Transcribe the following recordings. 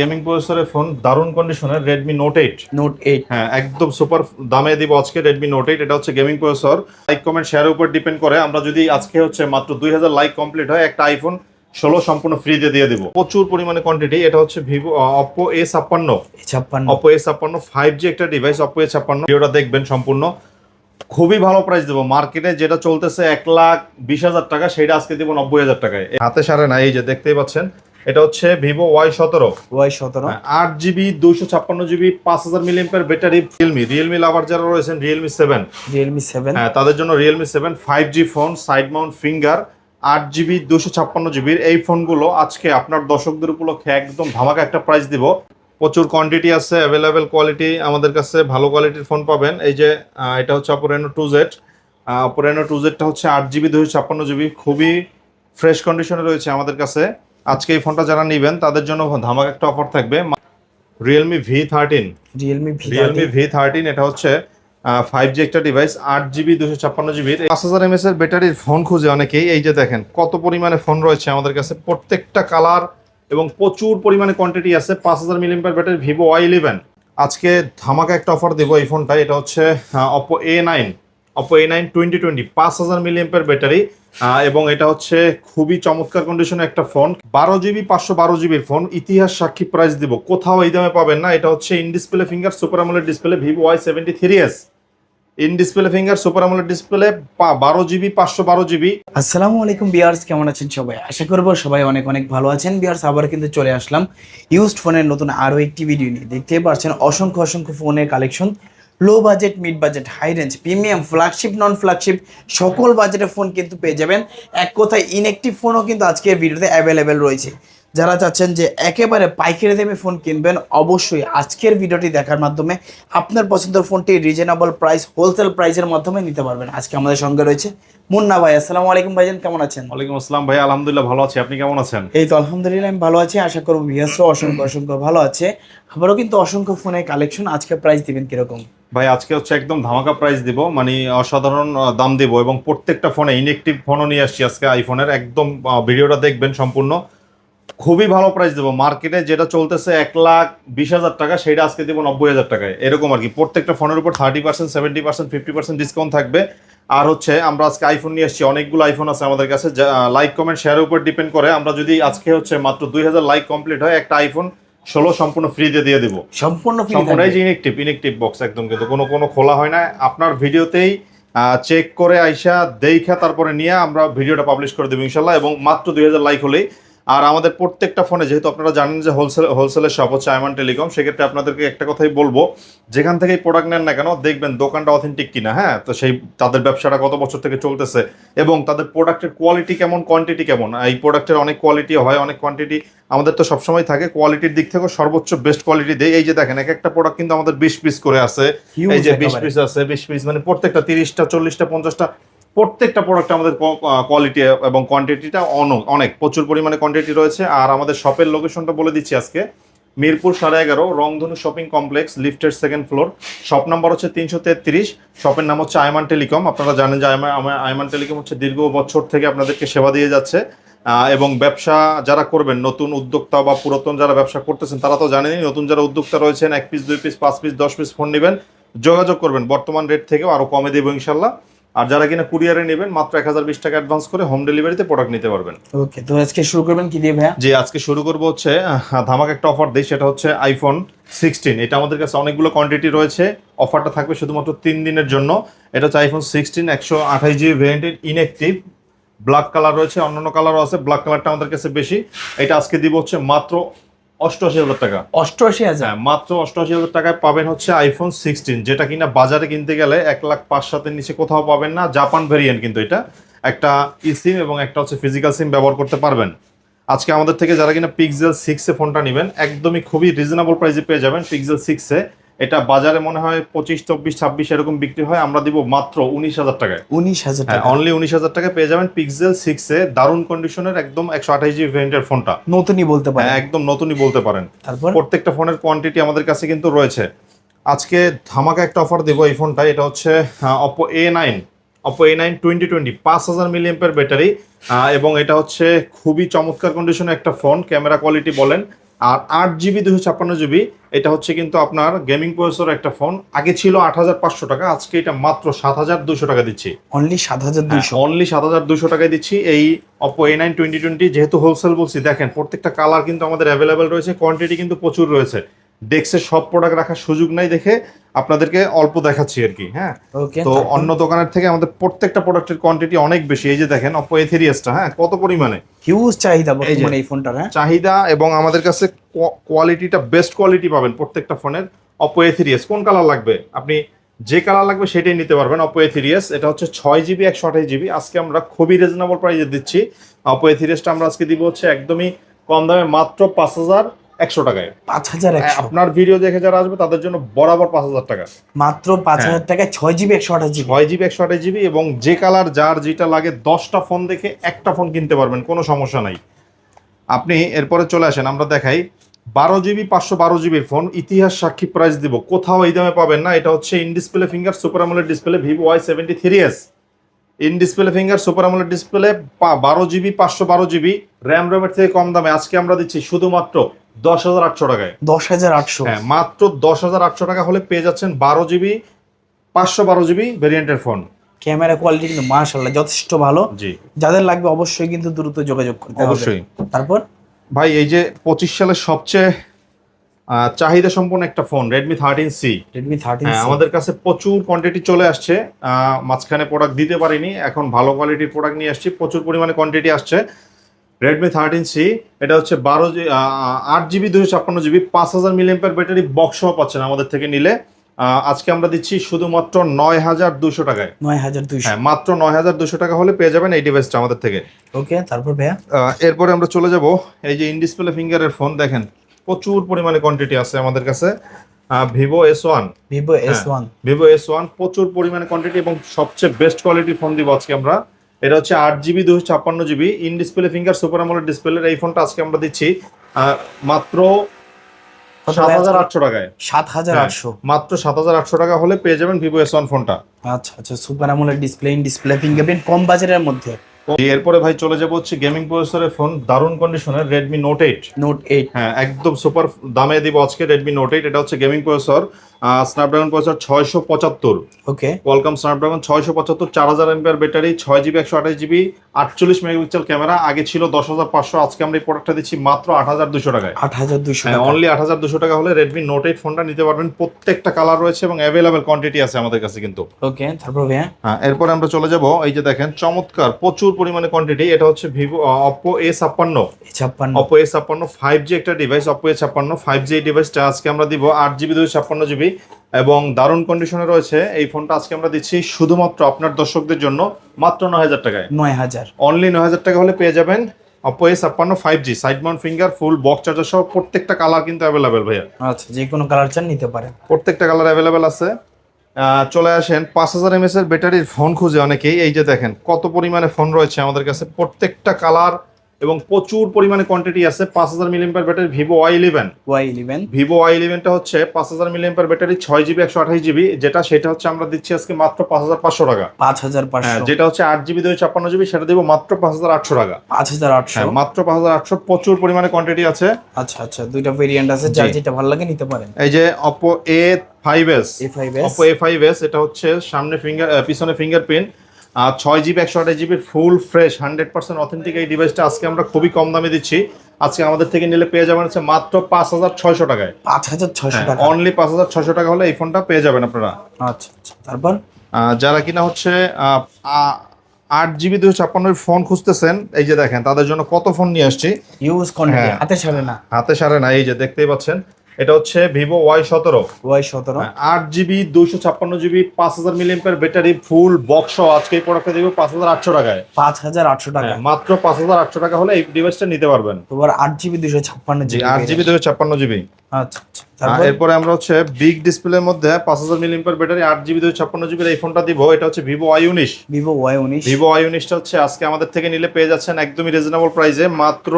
Gaming প্রসেসরের phone দারুণ কন্ডিশনের Redmi note eight note eight হ্যাঁ একদম সুপার দামে দিব আজকে রেডমি নোট এইট এটা হচ্ছে গেমিং প্রসেসর লাইক কমেন্ট শেয়ারের উপর ডিপেন্ড করে। আমরা যদি আজকে হচ্ছে মাত্র দুই হাজার লাইক কমপ্লিট হয় একটা আইফোন ষোলো সম্পূর্ণ ফ্রিতে দিয়ে দিব। প্রচুর পরিমাণে কোয়ান্টিটি এটা হচ্ছে ভিভো অপো এ ছাপ্পান্ন। ছাপ্পান্ন। অপো এ ছাপ্পান্ন ফাইভ জি একটা ডিভাইস অপো এ ছাপ্পান্ন। ভিডিওটা দেখবেন সম্পূর্ণ। খুবই ভালো প্রাইস দেবো। মার্কেটে যেটা চলতেছে এক লাখ বিশ হাজার টাকা সেটা আজকে দিব নব্বই হাজার টাকায়। হাতে সারে না এই যে দেখতেই পাচ্ছেন। এটা হচ্ছে ভিভো ওয়াই সতেরো। ওয়াই সতেরো। আট জিবি দুইশো ছাপ্পান্ন জিবি পাঁচ হাজার million battery realme realme lover যারা রয়েছেন রিয়েলমি সেভেন রিয়েলমি সেভেন হ্যাঁ তাদের জন্য realme seven five G phone side mount finger আট জিবি দুশো ছাপ্পান্ন জিবির এই ফোনগুলো আজকে আপনার দর্শকদের উপলক্ষে একদম ধামাকা একটা প্রাইস দিব। প্রচুর কোয়ান্টিটি আছে অ্যাভেলেবেল কোয়ালিটি আমাদের কাছে ভালো কোয়ালিটির ফোন পাবেন। এই যে এটা হচ্ছে Oppo Reno two Z Oppo Reno two জেডটা হচ্ছে আট জিবি দুশো ছাপ্পান্ন জিবি খুবই ফ্রেশ কন্ডিশনে রয়েছে আমাদের কাছে। আজকে এই ফোনটা যারা নেবেন তাদের জন্য ধামাকা একটা অফার থাকবে। Realme V thirteen realme realme V thirteen এটা হচ্ছে ফাইভ জি একটা ডিভাইস আট জিবি দুশো ছাপ্পান্ন জিবির পাঁচ হাজার এমএস এর ব্যাটারির ফোন খুঁজে অনেকেই এই যে দেখেন কত পরিমাণে ফোন রয়েছে আমাদের কাছে প্রত্যেকটা কালার এবং প্রচুর পরিমাণে কোয়ান্টিটি আছে পাঁচ হাজার millimetre battery Vivo Y eleven আজকে ধামাকা একটা অফার দেবো এই ফোনটা এটা হচ্ছে Oppo A nine Oppo A nine twenty twenty পাঁচ হাজার মিলিয়ামের ব্যাটারি এবং এটা হচ্ছে খুবই চমৎকার কন্ডিশনে একটা ফোন বারো জিবি পাঁচশো বারো জিবির ফোন ইতিহাস সাক্ষী প্রাইস দিব। কোথাও এই দামে পাবেন না। এটা হচ্ছে in display finger super AMOLED display Vivo Y seventy three S in display finger super AMOLED display বারো জিবি পাঁচশো বারো জিবি আসসালামু আলাইকুম বিয়ার্স কেমন আছেন সবাই? আশা করব সবাই অনেক অনেক ভালো আছেন। বিয়ার্স আবার কিন্তু চলে আসলাম ইউজড ফোনের নতুন আরও একটি ভিডিও নিয়ে। দেখতে পাচ্ছেন অসংখ্য অসংখ্য ফোনের collection low budget mid budget high range premium flagship non flagship সকল বাজেটের ফোন কিন্তু পেয়ে যাবেন। এক কথায় ইনএক্টিভ ফোনও কিন্তু আজকের ভিডিওতে অ্যাভেলেবেল রয়েছে। যারা চাচ্ছেন যে একেবারে পাইকারি দামে ফোন কিনবেন অবশ্যই আজকের ভিডিওটি দেখার মাধ্যমে আপনার পছন্দের ফোনটি রিজনেবল প্রাইস হোলসেল প্রাইসের মাধ্যমে নিতে পারবেন। আজকে আমাদের সঙ্গে রয়েছে মুন্না ভাই। আসসালামু আলাইকুম ভাইজান কেমন আছেন? ওয়ালাইকুম আসসালাম ভাই আলহামদুলিল্লাহ ভালো আছি। আপনি কেমন আছেন? এই তো আলহামদুলিল্লাহ আমি ভালো আছি। আশা করব ভিয়াসও অসংখ্য অসংখ্য ভালো আছে। আবারও কিন্তু অসংখ্য ফোনের কালেকশন আজকে প্রাইস দিবেন কীরকম? ভাই, আজকে হচ্ছে একদম ধামাকা প্রাইস দিব মানে অসাধারণ দাম দিব এবং প্রত্যেকটা ফোনে ইনএক্টিভ ফোনও নিয়ে আসছি আজকে আইফোনের একদম ভিডিওটা দেখবেন সম্পূর্ণ। খুবই ভালো প্রাইস দেবো। মার্কেটে যেটা চলতেছে এক লাখ বিশ হাজার টাকা সেটা আজকে দেবো নব্বই হাজার টাকায়। এরকম আর কি। প্রত্যেকটা ফোনের উপর thirty percent seventy percent fifty percent discount থাকবে। আর হচ্ছে, আমরা আজকে আইফোন নিয়ে আসছি। অনেকগুলো আইফোন আছে আমাদের কাছে। লাইক কমেন্ট শেয়ারের উপর ডিপেন্ড করে। আমরা যদি আজকে হচ্ছে মাত্র দুই হাজার লাইক কমপ্লিট হয়, একটা আইফোন ষোলো সম্পূর্ণ ফ্রিতে দিয়ে দেবো। সম্পূর্ণ সম্পূর্ণ এই যে ইনএক্টিভ ইনএক্টিভ বক্স একদম কিন্তু কোনো কোনো খোলা হয় না। আপনার ভিডিওতেই চেক করে আইসা দেখা তারপরে নিয়ে আমরা ভিডিওটা পাবলিশ করে দেবো ইনশাল্লাহ এবং মাত্র দুই হাজার লাইক হলেই আর আমাদের প্রত্যেকটা ফোনে যেহেতু আপনারা জানেন যে হোলসেল হোলসেলের শপ হচ্ছে আইমান টেলিকম সেক্ষেত্রে আপনাদেরকে একটা কথাই বলব যেখান থেকেই প্রোডাক্ট নেন না কেন দেখবেন দোকানটা অথেন্টিক কিনা হ্যাঁ? তো সেই তাদের ব্যবসাটা কত বছর থেকে চলতেছে এবং তাদের প্রোডাক্টের কোয়ালিটি কেমন কোয়ান্টিটি কেমন? এই প্রোডাক্টের অনেক কোয়ালিটি হয় অনেক কোয়ান্টিটি আমাদের তো সবসময় থাকে কোয়ালিটির দিক থেকেও সর্বোচ্চ বেস্ট কোয়ালিটি দেয়। এই যে দেখেন এক একটা প্রোডাক্ট কিন্তু আমাদের বিশ পিস করে আছে এই যে বিশ পিস আছে বিশ পিস মানে প্রত্যেকটা তিরিশটা চল্লিশটা পঞ্চাশটা প্রত্যেকটা প্রোডাক্ট আমাদের কোয়ালিটি এবং কোয়ান্টিটিটা অনেক, প্রচুর পরিমাণে কোয়ান্টিটি রয়েছে। আর আমাদের শপের লোকেশনটা বলে দিচ্ছি আজকে। মিরপুর সাড়ে এগারো, রংধনু শপিং কমপ্লেক্স লিফটের সেকেন্ড ফ্লোর শপ নাম্বার হচ্ছে তিনশো তেত্রিশ। শপের নাম হচ্ছে আয়মান টেলিকম আপনারা জানেন যে আইমান টেলিকম হচ্ছে দীর্ঘ বছর থেকে আপনাদেরকে সেবা দিয়ে যাচ্ছে। এবং ব্যবসা যারা করবেন, নতুন উদ্যোক্তা বা পুরাতন যারা ব্যবসা করতেছেন, তারা তো জানেনই, নতুন যারা উদ্যোক্তা রয়েছেন, এক পিস দুই পিস পাঁচ পিস দশ পিস ফোন নেবেন, যোগাযোগ করবেন। বর্তমান রেট থেকেও আরও কমে দেবো ইনশাল্লাহ। আর যারা কিনা কুরিয়ারে নেবেন মাত্র এক হাজার বিশ টাকা অ্যাডভান্স করে হোম ডেলিভারিতে প্রোডাক্ট নিতে পারবেন। ওকে তো আজকে শুরু করবেন কি দিয়ে ভাইয়া? যে আজকে শুরু করব হচ্ছে ধামাক একটা অফার দিই সেটা হচ্ছে আইফোন সিক্সটিন এটা আমাদের কাছে অনেকগুলো কোয়ান্টিটি রয়েছে। অফারটা থাকবে শুধুমাত্র তিন দিনের জন্য। এটা হচ্ছে আইফোন সিক্সটিন একশো আঠাশ জিবি ভ্যারিয়েন্টের ইনএক্টিভ ব্ল্যাক কালার রয়েছে অন্যান্য কালারও আছে ব্ল্যাক কালারটা আমাদের কাছে বেশি। এটা আজকে দিব হচ্ছে মাত্র অষ্টআশি হাজার টাকা। অষ্টআশি হাজার? হ্যাঁ মাত্র অষ্টআশি হাজার টাকায় পাবেন হচ্ছে আইফোন সিক্সটিন যেটা কিনা বাজারে কিনতে গেলে এক লাখ পাঁচ সাতের নিচে কোথাও পাবেন না। জাপান ভেরিয়েন্ট কিন্তু এটা। একটা ই সিম এবং একটা হচ্ছে ফিজিক্যাল সিম ব্যবহার করতে পারবেন। আজকে আমাদের থেকে যারা কিনা পিক্সেল সিক্সে ফোনটা নেবেন একদমই খুবই রিজনেবল প্রাইসে পেয়ে যাবেন পিক্সেল সিক্সে এটা বাজারে মনে হয় পঁচিশ চব্বিশ ছাব্বিশ এরকম বিক্রি হয় আমরা দিব মাত্র উনিশ হাজার টাকায়। উনিশ হাজার হ্যাঁ টাকা। অনলি উনিশ হাজার টাকায় পেয়ে যাবেন পিক্সেল সিক্সে দারুণ কন্ডিশনের একদম একশো আঠাশ জিবি ভেরিয়েন্টের ফোনটা নতুনই বলতে পারেন। হ্যাঁ একদম নতুনই বলতে পারেন। তারপর? প্রত্যেকটা ফোনের কোয়ান্টিটি আমাদের কাছে কিন্তু রয়েছে। আজকে ধামাকা একটা অফার দেবো এই ফোনটা এটা হচ্ছে Oppo A nine Oppo A nine twenty twenty পাঁচ হাজার মিলিয়ামের ব্যাটারি এবং এটা হচ্ছে খুবই চমৎকার কন্ডিশনের একটা ফোন ক্যামেরা কোয়ালিটি বলেন। আর আট জিবি দুশো ছাপ্পান্ন জিবি এটা হচ্ছে কিন্তু আপনার গেমিং প্রসেসর একটা ফোন আগে ছিল আট হাজার পাঁচশো টাকা আজকে এটা মাত্র সাত হাজার দুশো টাকা দিচ্ছি। অনলি সাত হাজার দুশো অনলি সাত হাজার দুশো টাকায় দিচ্ছি। এই Oppo A nine twenty twenty যেহেতু হোলসেল বলছি দেখেন প্রত্যেকটা কালার কিন্তু আমাদের অ্যাভেলেবেল রয়েছে কোয়ান্টিটি কিন্তু প্রচুর রয়েছে। ডেস্কে সব প্রোডাক্ট রাখার সুযোগ নাই দেখে আপনাদেরকে অল্প দেখাচ্ছি আর কি হ্যাঁ? তো অন্য দোকানের থেকে আমাদের প্রত্যেকটা প্রোডাক্টের কোয়ান্টিটি অনেক বেশি। এই যে দেখেন অপো এ থ্রি এসটা হ্যাঁ কত পরিমাণে? হিউজ চাহিদা এই বর্তমানে এই ফোনটার হ্যাঁ? চাহিদা এবং আমাদের কাছে কোয়ালিটিটা বেস্ট কোয়ালিটি পাবেন প্রত্যেকটা ফোনের অপো এ থ্রি এস কোন কালার লাগবে? আপনি যে কালার লাগবে সেটাই নিতে পারবেন অপো এ থ্রি এস এটা হচ্ছে ছয় জিবি একশো আঠাশ জিবি আজকে আমরা খুবই রিজনেবল প্রাইসে দিচ্ছি। অপো এ থ্রি এসটা আমরা আজকে দিব হচ্ছে একদমই কম দামে মাত্র পাঁচ হাজার একশো টাকায়। পাঁচ হাজার একশো। আপনার ভিডিও দেখে যারা আসবে তাদের জন্য বরাবর পাঁচ হাজার টাকা। মাত্র পাঁচ হ্যাঁ। হাজার টাকায় ছয় জিবি একশো আঠাশ জিবি ছয় জিবি একশো আঠাশ জিবি এবং যে কালার যার যেটা লাগে দশটা ফোন দেখে একটা ফোন কিনতে পারবেন কোনো সমস্যা নাই। আপনি এরপরে চলে আসেন আমরা দেখাই। বারো জিবি পাঁচশো বারো জিবির ফোন ইতিহাস সাক্ষী প্রাইস দিব। কোথাও এই দামে পাবেন না এটা হচ্ছে in display finger super AMOLED display Vivo Y seventy three S in display finger super AMOLED display বারো জিবি পাঁচশো বারো জিবি র্যাম র্যামের থেকে কম দামে। আজকে আমরা দিচ্ছি শুধুমাত্র দশ হাজার আটশো টাকায়। দশ হাজার আটশো। হ্যাঁ মাত্র দশ হাজার আটশো টাকা হলে পেয়ে যাচ্ছেন বারো জিবি পাঁচশো বারো জিবি ভেরিয়েন্টের ফোন। ক্যামেরা কোয়ালিটি কিন্তু মার্শাল্লাহ যথেষ্ট ভালো। জি। যাদের লাগবে অবশ্যই কিন্তু দ্রুত যোগাযোগ করতে হবে। অবশ্যই। তারপর? ভাই এই যে পঁচিশ সালের সবচেয়ে চাহিদা সম্পন্ন একটা phone Redmi thirteen C Redmi thirteen আমাদের কাছে প্রচুর কোয়ান্টিটি চলে আসছে। মাঝখানে প্রোডাক্ট দিতে পারিনি এখন ভালো কোয়ালিটির প্রোডাক্ট নিয়ে আসছি প্রচুর পরিমাণে কোয়ান্টিটি আসছে। রেডমি থার্টিন সি এটা হচ্ছে বারো জি আট জিবি দুশো ছাপ্পান্ন জিবি পাঁচ হাজার মিলিয়াম্পার ব্যাটারি বক্স সহ পাচ্ছেন আমাদের থেকে নিলে। আজকে আমরা দিচ্ছি শুধুমাত্র নয় হাজার দুশো টাকায়। নয় হাজার দুইশো। হ্যাঁ মাত্র নয় হাজার দুশো টাকা হলে পেয়ে যাবেন এই ডিভাইসটা আমাদের থেকে। ওকে তারপর ভাইয়া? এরপরে আমরা চলে যাব। এই যে ইনডিসপ্লে ফিঙ্গারের ফোন দেখেন প্রচুর পরিমাণে কোয়ান্টিটি আছে আমাদের কাছে। Vivo S one Vivo S one Vivo S one প্রচুর পরিমাণে কোয়ান্টিটি এবং সবচেয়ে বেস্ট কোয়ালিটির ফোন দিব আজকে আমরা। এটা হচ্ছে আট জিবি দুশো ছাপ্পান্ন GB. In display finger super AMOLED display এই ফোনটা আজকে আমরা দিচ্ছি মাত্র সাত হাজার আটশো টাকায়। সাত হাজার হ্যাঁ, আটশো মাত্র সাত হাজার আটশো টাকা হলে পেয়ে যাবেন ভিভো এস ওয়ান ফোনটা আচ্ছা আচ্ছা super AMOLED display in display fingerprint কম বাজারের মধ্যে। এরপরে ভাই চলে যাব হচ্ছে গেমিং প্রসেসরের ফোন দারুণ কন্ডিশনের Redmi note eight note eight হ্যাঁ একদম সুপার দামে দিব আজকে রেডমি নোট এইট এটা হচ্ছে গেমিং প্রসেসর স্ন্যাপড্রাগন প্রসেসর ছয়শো পঁচাত্তর। ওকে ওয়েলকাম স্ন্যাপড্রাগন ছয়শো পঁচাত্তর চার হাজার এমপিআর ব্যাটারি ছয় জিবি একশো আঠাশ জিবি আটচল্লিশ মেগাপিক্সেল ক্যামেরা আগে ছিল দশ হাজার পাঁচশো আজকে আমরা এই প্রোডাক্টটা দিচ্ছি মাত্র আট হাজার দুশো টাকায়। আট হাজার দুশো হ্যাঁ অনলি আট হাজার দুশো টাকা হলে রেডমি নোট এইট ফোনটা নিতে পারবেন। প্রত্যেকটা কালার রয়েছে এবং অ্যাভেলেবেল কোয়ান্টিটি আছে আমাদের কাছে কিন্তু। ওকে তারপর ভাইয়া? হ্যাঁ এরপরে আমরা চলে যাব। এই যে দেখেন চমৎকার প্রচুর পরিমাণে কোয়ান্টিটি এটা হচ্ছে ভিভো অপো এ ছাপ্পান্ন। ছাপ্পান্ন। অপো এ ছাপ্পান্ন ফাইভ জি একটা ডিভাইস অপো এ ছাপ্পান্ন ফাইভ জি ডিভাইসটা আজকে আমরা দিব আট জিবি দুই ছাপ্পান্ন জিবি। এবং দারুণ কন্ডিশনে রয়েছে। এই ফোনটা আজকে আমরা দিচ্ছি শুধুমাত্র আপনার দর্শকদের জন্য মাত্র নয় হাজার টাকায়। নয় হাজার। অনলি নয় হাজার টাকা হলে পেয়ে যাবেন অপো এ ছাপ্পান্ন five G side mount finger full box charger সহ প্রত্যেকটা কালার কিন্তু অ্যাভেলেবেল ভাইয়া। আচ্ছা যে কোনো কালার চান নিতে পারেন। প্রত্যেকটা কালার অ্যাভেলেবেল আছে। চলে আসেন পাঁচ হাজার এমএস এর ব্যাটারির ফোন খুঁজে অনেকেই। এই যে দেখেন কত পরিমাণে ফোন রয়েছে আমাদের কাছে। প্রত্যেকটা কালার এবং প্রচুর পরিমাণে কোয়ান্টিটি আছে পাঁচ হাজার milliampere battery Vivo Y eleven Y eleven Vivo Y ইলেভেনটা হচ্ছে পাঁচ হাজার মিলিয়াম্পার ব্যাটারি ছয় জিবি একশো আঠাশ জিবি যেটা সেটা হচ্ছে আমরা দিচ্ছি আজকে মাত্র পাঁচ হাজার পাঁচশো টাকা। পাঁচ হাজার হ্যাঁ পাঁচশো যেটা হচ্ছে আট জিবি দুই ছাপ্পান্ন জিবি সেটা দেবো মাত্র পাঁচ হাজার আটশো টাকা। পাঁচ হাজার আটশো। হ্যাঁ মাত্র পাঁচ হাজার আটশো প্রচুর পরিমাণে কোয়ান্টিটি আছে। আচ্ছা আচ্ছা দুইটা ভেরিয়েন্ট আছে যার যেটা ভালো লাগে নিতে পারেন। এই যে Oppo A five S A five S Oppo A five S এটা হচ্ছে সামনে ফিঙ্গার পিছনে ফিঙ্গারপ্রিন্ট আর ছয় জিবি একশো আঠাশ জিবির full fresh hundred percent authentic এই ডিভাইসটা আজকে আমরা খুবই কম দামে দিচ্ছি। আজকে আমাদের থেকে নিলে পেয়ে যাবেন হচ্ছে মাত্র পাঁচ হাজার ছয়শো টাকায়। পাঁচ হাজার ছয়শো টাকা। অনলি পাঁচ হাজার ছয়শো টাকা হলে এই ফোনটা পেয়ে যাবেন আপনারা। আচ্ছা আচ্ছা তারপর? যারা কিনা হচ্ছে আট জিবি দুশো ছাপ্পান্নর ফোন খুঁজতেছেন এই যে দেখেন তাদের জন্য কত ফোন নিয়ে আসছি। ইউজ হ্যাঁ। হাতে ছাড়ে না। হাতে সারে না এই যে দেখতেই পাচ্ছেন। এটা হচ্ছে ভিভো ওয়াই সতেরো। ওয়াই সতেরো। আট জিবি দুইশো ছাপ্পান্ন জিবি পাঁচ হাজার মিলিয়ামের ব্যাটারি ফুল বক্স আজকে এই প্রোডাক্টটা দিব পাঁচ হাজার আটশো টাকায়। পাঁচ হাজার আটশো টাকা। হ্যাঁ, মাত্র পাঁচ হাজার আটশো টাকা হলে এই ডিভাইসটা নিতে পারবেন। তোমার আট জিবি দুশো ছাপ্পান্ন জিবি আট জিবি দুশো ছাপ্পান্ন জিবি। আচ্ছা আচ্ছা। তারপর? এরপরে আমরা হচ্ছে বিগ ডিসপ্লের মধ্যে পাঁচ হাজার মিলিয়ামের ব্যাটারি আট জিবি দুশো ছাপ্পান্ন জিবির এই ফোনটা দিব। এটা হচ্ছে ভিভো ওয়াই উনিশ। ভিভো ওয়াই উনিশ। ভিভো ওয়াই উনিশটা হচ্ছে আজকে আমাদের থেকে নিলে পেয়ে যাচ্ছেন একদমই রিজনেবল প্রাইসে মাত্র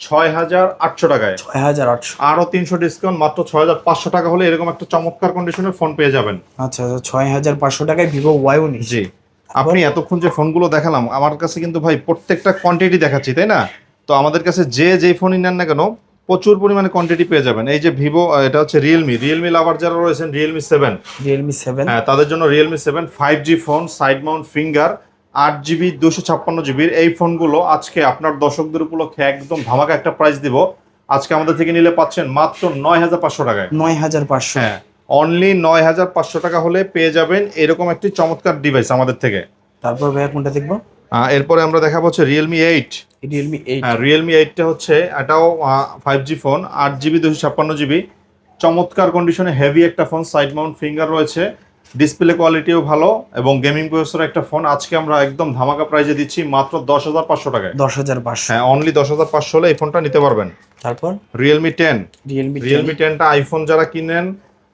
ছয় হাজার আটশো টাকায়। ছয় হাজার আটশো। আরও তিনশো ডিসকাউন্ট মাত্র ছয় হাজার পাঁচশো টাকা হলে এরকম একটা চমৎকার কন্ডিশনের ফোন পেয়ে যাবেন। আচ্ছা আচ্ছা ছয় হাজার পাঁচশো টাকায় ভিভো ওয়াই উনিশ জি। আপনি এতক্ষণ যে ফোনগুলো দেখালাম আমার কাছে কিন্তু ভাই প্রত্যেকটা কোয়ান্টিটি দেখাচ্ছি তাই না? তো আমাদের কাছে যে যেই ফোনই নেন না কেন প্রচুর পরিমাণে কোয়ান্টিটি পেয়ে যাবেন। এই যে ভিভো এটা হচ্ছে রিয়েলমি রিয়েলমি লাভার যারা রয়েছেন রিয়েলমি সেভেন রিয়েলমি সেভেন হ্যাঁ তাদের জন্য realme seven five G phone side mount finger আট জিবি দুশো ছাপ্পান্ন জিবির এই ফোনগুলো আজকে আপনার দর্শকদের উপলক্ষে একদম ধামাকা একটা প্রাইস দিব। আজকে আমাদের থেকে নিলে পাচ্ছেন মাত্র নয় হাজার পাঁচশো টাকায়। নয় হাজার পাঁচশো। হ্যাঁ অনলি নয় হাজার পাঁচশো টাকা হলে পেয়ে যাবেন এরকম একটি চমৎকার ডিভাইস আমাদের থেকে। তারপর ভাইয়া কোনটা দেখব? এরপরে আমরা দেখাবো হচ্ছে রিয়েলমি এইট রিয়েলমি এইট হ্যাঁ রিয়েলমি এইটটা হচ্ছে এটাও ফাইভ জি ফোন আট জিবি দুশো ছাপ্পান্ন জিবি। চমৎকার কন্ডিশনে হেভি একটা ফোন সাইড মাউন্ট ফিঙ্গার রয়েছে। ডিসপ্লে কোয়ালিটিও ভালো এবং গেমিং প্রসেসর একটা ফোন আজকে আমরা একদম ধামাকা প্রাইজে দিচ্ছি মাত্র দশ হাজার পাঁচশো টাকায়। দশ হাজার পাঁচশো। হ্যাঁ অনলি দশ হাজার পাঁচশো হলে এই ফোনটা নিতে পারবেন। তারপর? রিয়েলমি টেন রিয়েলমি রিয়েলমি টেনটা আইফোন যারা কিনেন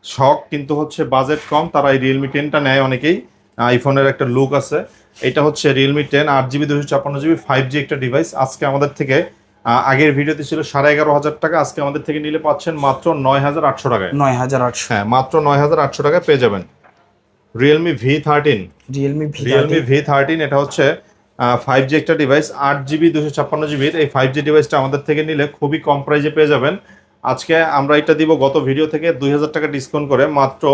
শখ কিন্তু হচ্ছে বাজেট কম তারা এই রিয়েলমি টেনটা নেয় অনেকেই। আইফোনের একটা লুক আছে। এটা হচ্ছে রিয়েলমি টেন আট জিবি দুশো ছাপ্পান্ন জিবি ফাইভ জি একটা ডিভাইস আজকে আমাদের থেকে আগের ভিডিওতে ছিল সাড়ে এগারো হাজার টাকা। আজকে আমাদের থেকে নিলে পাচ্ছেন মাত্র নয় হাজার আটশো টাকায়। নয় হাজার আটশো। হ্যাঁ মাত্র নয় হাজার আটশো টাকায় পেয়ে যাবেন। Realme V thirteen realme realme V thirteen এটা হচ্ছে ফাইভ জি একটা ডিভাইস আট জিবি দুশো ছাপ্পান্ন জিবির এই ফাইভ জি ডিভাইসটা আমাদের থেকে নিলে খুবই কম প্রাইজে পেয়ে যাবেন। আজকে আমরা এটা দিব গত ভিডিও থেকে দুই হাজার টাকা ডিসকাউন্ট করে মাত্র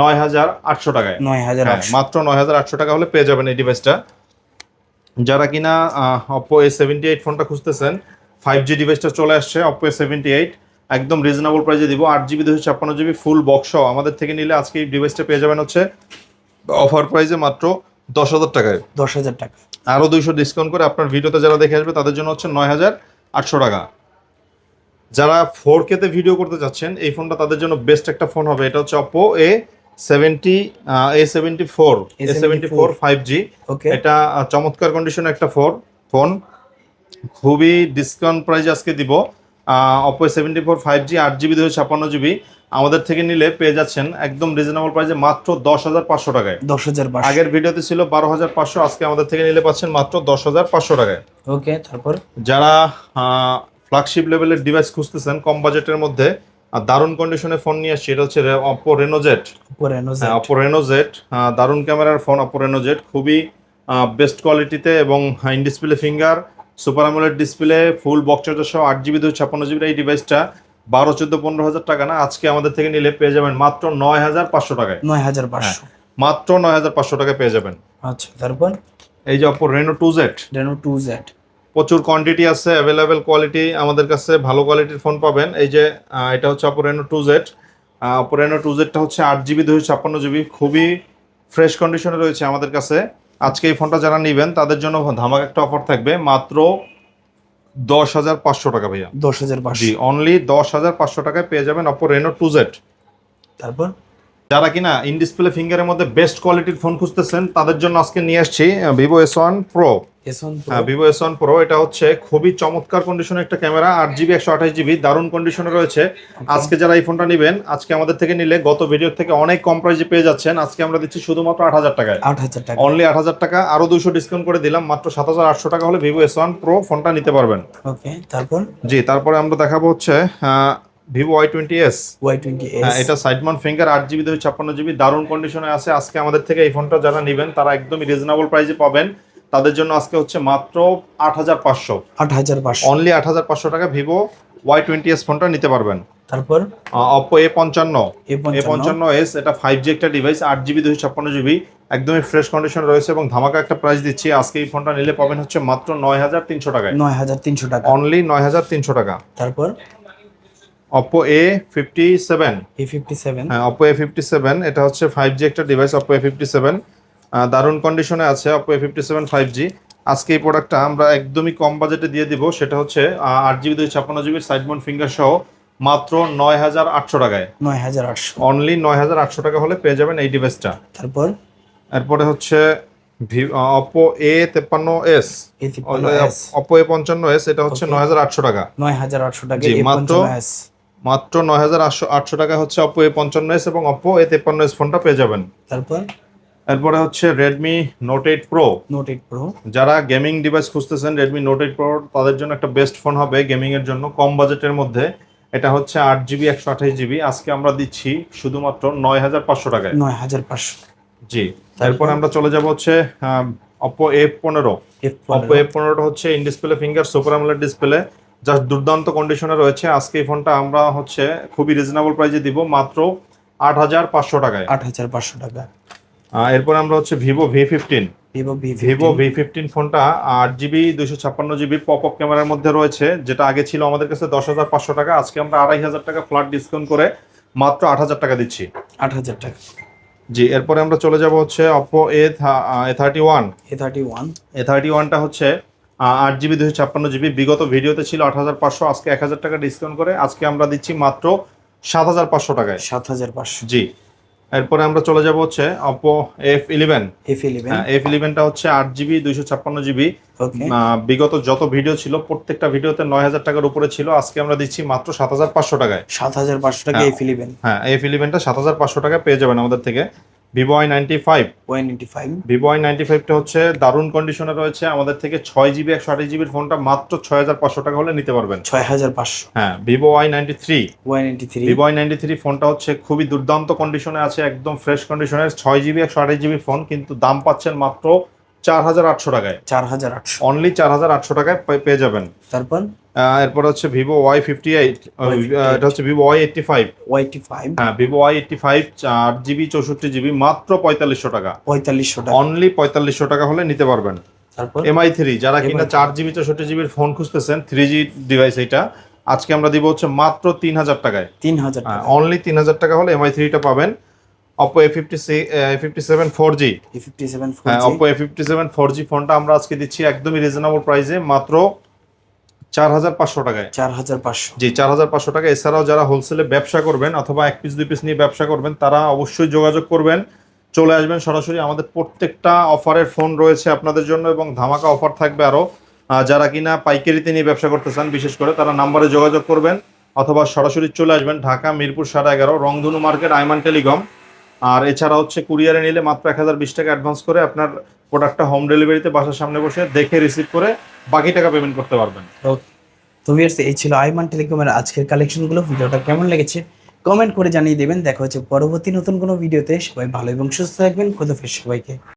নয় হাজার আটশো টাকায়। নয় হাজার হ্যাঁ, মাত্র নয় হাজার আটশো টাকা হলে পেয়ে যাবেন এই ডিভাইসটা যারা কিনা অপো এ সেভেন্টি এইট ফোনটা খুঁজতেছেন ফাইভ জি ডিভাইসটা চলে আসছে অপো এ সেভেন্টি এইট একদম রিজনেবল প্রাইসে দিব। আট জিবি দুশো ছাপ্পান্ন জিবি ফুল বক্স আমাদের থেকে নিলে আজকে এই ডিভাইসটা পেয়ে যাবেন হচ্ছে অফার প্রাইসে মাত্র দশ হাজার টাকায়। দশ হাজার টাকা। আরও দুইশো ডিসকাউন্ট করে আপনার ভিডিওতে যারা দেখে আসবে তাদের জন্য হচ্ছে নয় হাজার আটশো টাকা। যারা ফোর কেতে ভিডিও করতে চাচ্ছেন এই ফোনটা তাদের জন্য বেস্ট একটা ফোন হবে। এটা হচ্ছে Oppo A seventy A seventy four A seventy four five G okay এটা চমৎকার কন্ডিশনে একটা ফোর ফোন খুবই ডিসকাউন্ট প্রাইস আজকে দিব। Oppo seventy four five G আট জিবি দুশো ছাপ্পান্ন জিবি আমাদের থেকে নিলে পেয়ে যাচ্ছেন একদম রিজনেবল প্রাইসে মাত্র দশ হাজার পাঁচশো টাকায়। দশ হাজার আগের ভিডিওতে ছিল বারো হাজার পাঁচশো আজকে আমাদের থেকে নিলে পাচ্ছেন মাত্র দশ হাজার পাঁচশো টাকায়। ওকে তারপর? যারা ফ্ল্যাগশিপ লেভেলের ডিভাইস খুঁজতেছেন কম বাজেটের মধ্যে আর দারুণ কন্ডিশনে ফোন নিয়ে আসছি এটা হচ্ছে অপো রেনোজেট অপো রেনোজেট দারুণ ক্যামেরার ফোন অপো রেনোজেট খুবই বেস্ট কোয়ালিটিতে এবং in display finger super AMOLED display full box charger সহ আট জিবি দুশো ছাপ্পান্ন জিবির এই ডিভাইসটা বারো চোদ্দ পনেরো হাজার টাকা না? আজকে আমাদের থেকে নিলে পেয়ে যাবেন মাত্র নয় হাজার পাঁচশো টাকায়। নয় হাজার পাঁচশো। মাত্র নয় হাজার পাঁচশো টাকায় পেয়ে যাবেন। আচ্ছা তারপর? এই যে Oppo Reno two Z Reno two Z প্রচুর কোয়ান্টিটি আছে অ্যাভেলেবেল কোয়ালিটি আমাদের কাছে ভালো কোয়ালিটির ফোন পাবেন। এই যে এটা হচ্ছে Oppo Reno two Z Oppo Reno two জেডটা হচ্ছে আট জিবি দুশো ছাপ্পান্ন জিবি খুবই ফ্রেশ কন্ডিশনে রয়েছে আমাদের কাছে। আজকে এই ফোনটা যারা নেবেন তাদের জন্য ধামাক একটা অফার থাকবে। মাত্র দশ হাজার পাঁচশো টাকা ভাইয়া। দশ হাজার পাঁচশো। জি অনলি দশ হাজার পাঁচশো টাকায় পেয়ে যাবেন অপো রেনো টু জেড তারপর? যারা কিনা ইন ডিসপ্লে ফিঙ্গারের মধ্যে বেস্ট কোয়ালিটির ফোন খুঁজতেছেন তাদের জন্য আজকে নিয়ে আসছি ভিভো এস ওয়ান প্রো হ্যাঁ ভিভো এস ওয়ান প্রো এটা হচ্ছে খুবই চমৎকার একটা ক্যামেরা আট জিবি একশো আঠাশ জিবি দারুণ কন্ডিশনে রয়েছে। আজকে যারা এই ফোনটা নেবেন আজকে আমাদের থেকে নিলে গত ভিডিও থেকে অনেক কম প্রাইসে পেয়ে যাচ্ছেন। আজকে আমরা দিচ্ছি শুধুমাত্র আট হাজার টাকায়। আট হাজার টাকা। অনলি আট হাজার টাকা আরও দুশো ডিসকাউন্ট করে দিলাম মাত্র সাত হাজার আটশো টাকা হলে ভিভো এস ওয়ান প্রো ফোনটা নিতে পারবেন। ওকে তারপর? জি তারপরে আমরা দেখাবো হচ্ছে Vivo Y twenty S Y twenty এটা সাইড মাউন্ট ফিঙ্গার আট জিবি দুই ছাপ্পান্ন জিবি দারুণ কন্ডিশনে আছে। আজকে আমাদের থেকে এই ফোনটা যারা নেবেন তারা একদমই রিজনেবল প্রাইসে পাবেন। তাদের জন্য আজকে হচ্ছে মাত্র আট হাজার পাঁচশো। আট হাজার পাঁচশো। অনলি আট হাজার পাঁচশো টাকা ভিভো ওয়াই টোয়েন্টি এস ফোনটা নিতে পারবেন। তারপর? অপো এ পঞ্চান্ন। এ পঞ্চান্ন। এস এটা ফাইভ জি একটা ডিভাইস আট জিবি দুশো ছাপ্পান্ন জিবি একদমই ফ্রেশ কন্ডিশন রয়েছে এবং ধামাকা একটা প্রাইস দিচ্ছি। আজকে এই ফোনটা নিলে পাবেন হচ্ছে মাত্র নয় হাজার তিনশো টাকায়। নয় হাজার তিনশো টাকা। অনলি নয় হাজার তিনশো টাকা। তারপর? Oppo A fifty seven A fifty seven হ্যাঁ অপো এ ফিফটি সেভেন এটা হচ্ছে ফাইভ জি একটা device Oppo A fifty seven দারুণ কন্ডিশনে আছে Oppo A fifty seven five G আজকে এই প্রোডাক্টটা আমরা একদমই কম বাজেটে দিয়ে দিব সেটা হচ্ছে আট জিবি দুই ছাপ্পান্ন জিবির সাইড মাউন্ট ফিঙ্গার সহ মাত্র নয় হাজার আটশো টাকায়। নয় হাজার আটশো। অনলি নয় হাজার আটশো টাকা হলে পেয়ে যাবেন এই ডিভাইসটা তারপর? এরপরে হচ্ছে অপো এ তেপ্পান্ন এস অপো এ পঞ্চান্ন এস এটা হচ্ছে নয় হাজার আটশো টাকা। নয় হাজার আটশো টাকা মাত্র মাত্র নয় হাজার আটশো আটশো টাকা হচ্ছে অপো এ পঞ্চান্ন এস এবং অপো এ তেপ্পান্ন এস ফোনটা পেয়ে যাবেন। তারপর? এরপরে হচ্ছে Redmi note eight pro note eight pro যারা গেমিং ডিভাইস খুঁজতেছেন রেডমি নোট এইট প্রো তাদের জন্য একটা বেস্ট ফোন হবে গেমিং এর জন্য কম বাজেটের মধ্যে। এটা হচ্ছে আট জিবি একশো আঠাশ জিবি আজকে আমরা দিচ্ছি শুধুমাত্র নয় হাজার পাঁচশো টাকায়। নয় হাজার পাঁচশো। জি তারপর আমরা চলে যাব হচ্ছে অপো এ পনেরো। এফ অপো এ পনেরোটা হচ্ছে in display finger super AMOLED display just দুর্দান্ত কন্ডিশনে রয়েছে। আজকে এই ফোনটা আমরা হচ্ছে খুবই রিজনেবল প্রাইসে দিব মাত্র আট হাজার পাঁচশো টাকায়। আট হাজার পাঁচশো টাকা। আহ, এরপর আমরা হচ্ছে Vivo V fifteen Vivo V fifteen ফোনটা আট জিবি দুশো ছাপ্পান্ন জিবি পপ আপ ক্যামেরার মধ্যে রয়েছে যেটা আগে ছিল আমাদের কাছে দশ হাজার পাঁচশো টাকা আজকে আমরা আড়াই হাজার টাকা ফ্ল্যাট ডিসকাউন্ট করে মাত্র আট হাজার টাকা দিচ্ছি। আট হাজার টাকা। জি এরপরে আমরা চলে যাব হচ্ছে Oppo A A thirty one A thirty one A thirty ওয়ানটা হচ্ছে আট জিবি দুশো ছাপ্পান্ন জিবি বিগত ভিডিওতে ছিল আট হাজার পাঁচশো আজকে এক হাজার টাকা ডিসকাউন্ট করে আজকে আমরা দিচ্ছি মাত্র সাত হাজার পাঁচশো টাকায়। সাত হাজার পাঁচশো। জি এরপরে আমরা চলে যাব হচ্ছে Oppo F eleven F eleven F ইলেভেনটা হচ্ছে আট জিবি দুইশো ছাপ্পান্ন জিবি ওকে বিগত যত ভিডিও ছিল প্রত্যেকটা ভিডিওতে নয় হাজার টাকার উপরে ছিল। আজকে আমরা দিচ্ছি মাত্র সাত হাজার পাঁচশো টাকায়। সাত হাজার পাঁচশো টাকা হ্যাঁ। এফ ইলেভেন হ্যাঁ এফ ইলেভেনটা সাত হাজার পাঁচশো টাকায় পেয়ে যাবেন আমাদের থেকে। Vivo I ninety five ninety five Vivo I ninety ফাইভটা হচ্ছে দারুণ কন্ডিশনে রয়েছে। আমাদের থেকে ছয় জিবি একশো আঠাশ জিবির ফোনটা মাত্র ছয় হাজার পাঁচশো টাকা হলে নিতে পারবেন। ছয় হাজার পাঁচশো। হ্যাঁ Vivo I ninety three ninety three Vivo I ninety three ফোনটা হচ্ছে খুবই দুর্দান্ত কন্ডিশনে আছে একদম ফ্রেশ কন্ডিশনের ছয় জিবি একশো আঠাশ জিবি ফোন কিন্তু দাম পাচ্ছেন মাত্র চার হাজার আটশো টাকায়। চার হাজার আটশো। অনলি চার হাজার আটশো টাকায় পেয়ে যাবেন। তারপর? এরপর হচ্ছে ভিভো ওয়াই ফিফটি এইট এটা হচ্ছে Vivo Y eighty five. Y eighty five. হ্যাঁ ভিভো ওয়াই এইটটি ফাইভ চার জিবি চৌষট্টি জিবি মাত্র পঁয়তাল্লিশশো টাকা। পঁয়তাল্লিশশো টাকা। অনলি পঁয়তাল্লিশশো টাকা হলে নিতে পারবেন। তারপর? এমআই থ্রি যারা কিনা MI3 চার জিবি চৌষট্টি জিবির ফোন খুঁজতেছেন থ্রি জি ডিভাইস এটা আজকে আমরা দিব হচ্ছে মাত্র তিন হাজার টাকায়। তিন হাজার টাকা। অনলি তিন হাজার টাকা হলে এমআই থ্রিটা পাবেন। Oppo A fifty fifty seven four G হ্যাঁ Oppo A fifty seven four G ফোনটা আমরা আজকে দিচ্ছি একদমই রিজনেবল প্রাইসে মাত্র চার হাজার পাঁচশো টাকায়। চার হাজার পাঁচশো। জি চার হাজার পাঁচশো টাকা এছাড়াও যারা হোলসেলে ব্যবসা করবেন অথবা এক পিস দুই পিস নিয়ে ব্যবসা করবেন তারা অবশ্যই যোগাযোগ করবেন। চলে আসবেন সরাসরি। আমাদের প্রত্যেকটা অফারের ফোন রয়েছে আপনাদের জন্য এবং ধামাকা অফার থাকবে আরও যারা কিনা পাইকারিতে নিয়ে ব্যবসা করতে চান বিশেষ করে তারা নাম্বারে যোগাযোগ করবেন। অথবা সরাসরি চলে আসবেন ঢাকা মিরপুর সাড়ে এগারো রংধনু মার্কেট আইমান টেলিকম। আর এছাড়া হচ্ছে কুরিয়ারে নিলে মাত্র এক হাজার বিশ টাকা অ্যাডভান্স করে আপনার প্রোডাক্টটা হোম ডেলিভারিতে বাসার সামনে বসে দেখে রিসিভ করে বাকি টাকা পেমেন্ট করতে পারবেন। তো ভিউয়ার্স এই ছিল আইমান টেলিকমের আজকের কালেকশনগুলো ভিডিওটা কেমন লেগেছে কমেন্ট করে জানিয়ে দেবেন। দেখা হচ্ছে পরবর্তী নতুন কোনো ভিডিওতে সবাই ভালো এবং সুস্থ থাকবেন। খোদাফেজ সবাইকে।